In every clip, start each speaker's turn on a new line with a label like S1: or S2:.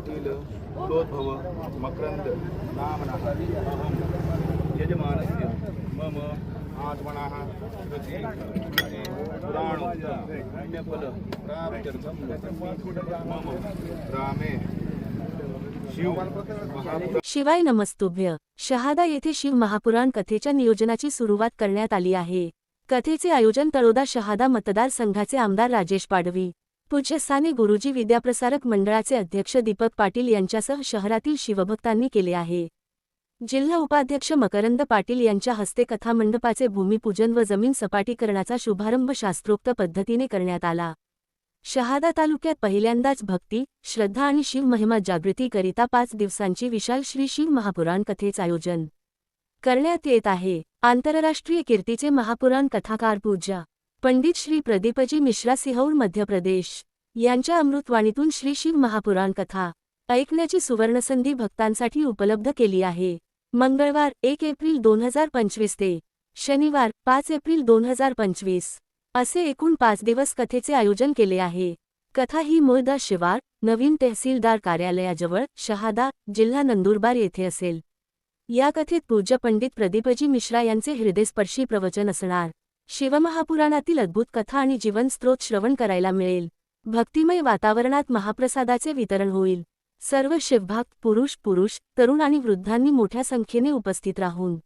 S1: पाटील तोद्भव मकरंद नामनः अहं यजमानस्य मम आत्मनः कृते पुराणोक्तं मम
S2: शिवाय नमस्तुभ्य. शहादा येथे शिव महापुराण कथेच्या नियोजनाची सुरुवात करण्यात आली आहे. कथेचे आयोजन तळोदा शहादा मतदारसंघाचे आमदार राजेश पाडवी पूज्यस्थानी गुरुजी विद्याप्रसारक मंडळाचे अध्यक्ष दीपक पाटील यांच्यासह शहरातील शिवभक्तांनी केले आहे. जिल्हा उपाध्यक्ष मकरंद पाटील यांच्या हस्ते कथामंडपाचे भूमिपूजन व जमीन सपाटीकरणाचा शुभारंभ शास्त्रोक्त पद्धतीने करण्यात आला. शहादा तालुक्यात पहिल्यांदाच भक्ती श्रद्धा आणि शिवमहिमा जागृतीकरिता पाच दिवसांची विशाल श्री शिव महापुराण कथेचे आयोजन करण्यात येत आहे. आंतरराष्ट्रीय कीर्तीचे महापुराण कथाकार पूजा पंडित श्री प्रदीपजी मिश्रा सिहौर मध्य प्रदेश. यांच्या अमृतवाणीतून श्री शिव महापुराण कथा ऐकण्याची सुवर्णसंधी भक्तांसाठी उपलब्ध केली आहे. मंगळवार एक एप्रिल दोन हजार पंचवीस ते शनिवार पाच एप्रिल दोन हजार पंचवीस असे एकूण पाच दिवस कथेचे आयोजन केले आहे. कथा ही मुळदा शिवार नवीन तहसीलदार कार्यालयाजवळ शहादा जिल्हा नंदुरबार येथे असेल. या कथेत पूज्य पंडित प्रदीपजी मिश्रा यांचे हृदयस्पर्शी प्रवचन असणार. शिवमहापुराणातील अद्भुत कथा आणि जीवनस्त्रोत श्रवण करायला मिळेल. भक्तिमय वातावरणात महाप्रसादाचे वितरण होईल. सर्व शिवभक्त पुरुष पुरुष तरुण आणि वृद्धांनी मोठ्या संख्येने उपस्थित राहून.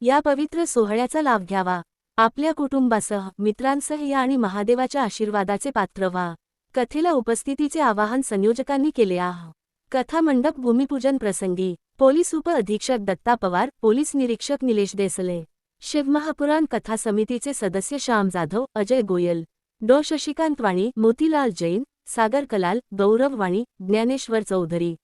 S2: या पवित्र सोहळ्याचा लाभ घ्यावा. आपल्या कुटुंबासह मित्रांसह या आणि महादेवाच्या आशीर्वादाचे पात्र व्हा. कथेला उपस्थितीचे आवाहन संयोजकांनी केले आह. कथा मंडप भूमिपूजन प्रसंगी पोलीस उप अधीक्षक दत्ता पवार पोलीस निरीक्षक निलेश देसले. शिवमहापुराण कथा समितीचे सदस्य श्याम जाधव अजय गोयल डॉ. शशिकांत वाणी मोतीलाल जैन सागर कलाल गौरव वाणी ज्ञानेश्वर चौधरी.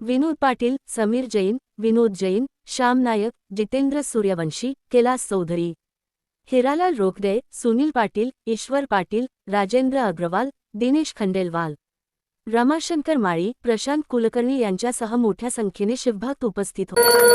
S2: विनोद पाटील समीर जैन विनोद जैन श्याम नायक जितेंद्र सूर्यवंशी कैलास चौधरी. हिरालाल रोकडे सुनील पाटील ईश्वर पाटील राजेंद्र अग्रवाल दिनेश खंडेलवाल. रमाशंकर माळी प्रशांत कुलकर्णी यांच्यासह मोठ्या संख्येने शिवभक्त उपस्थित होते.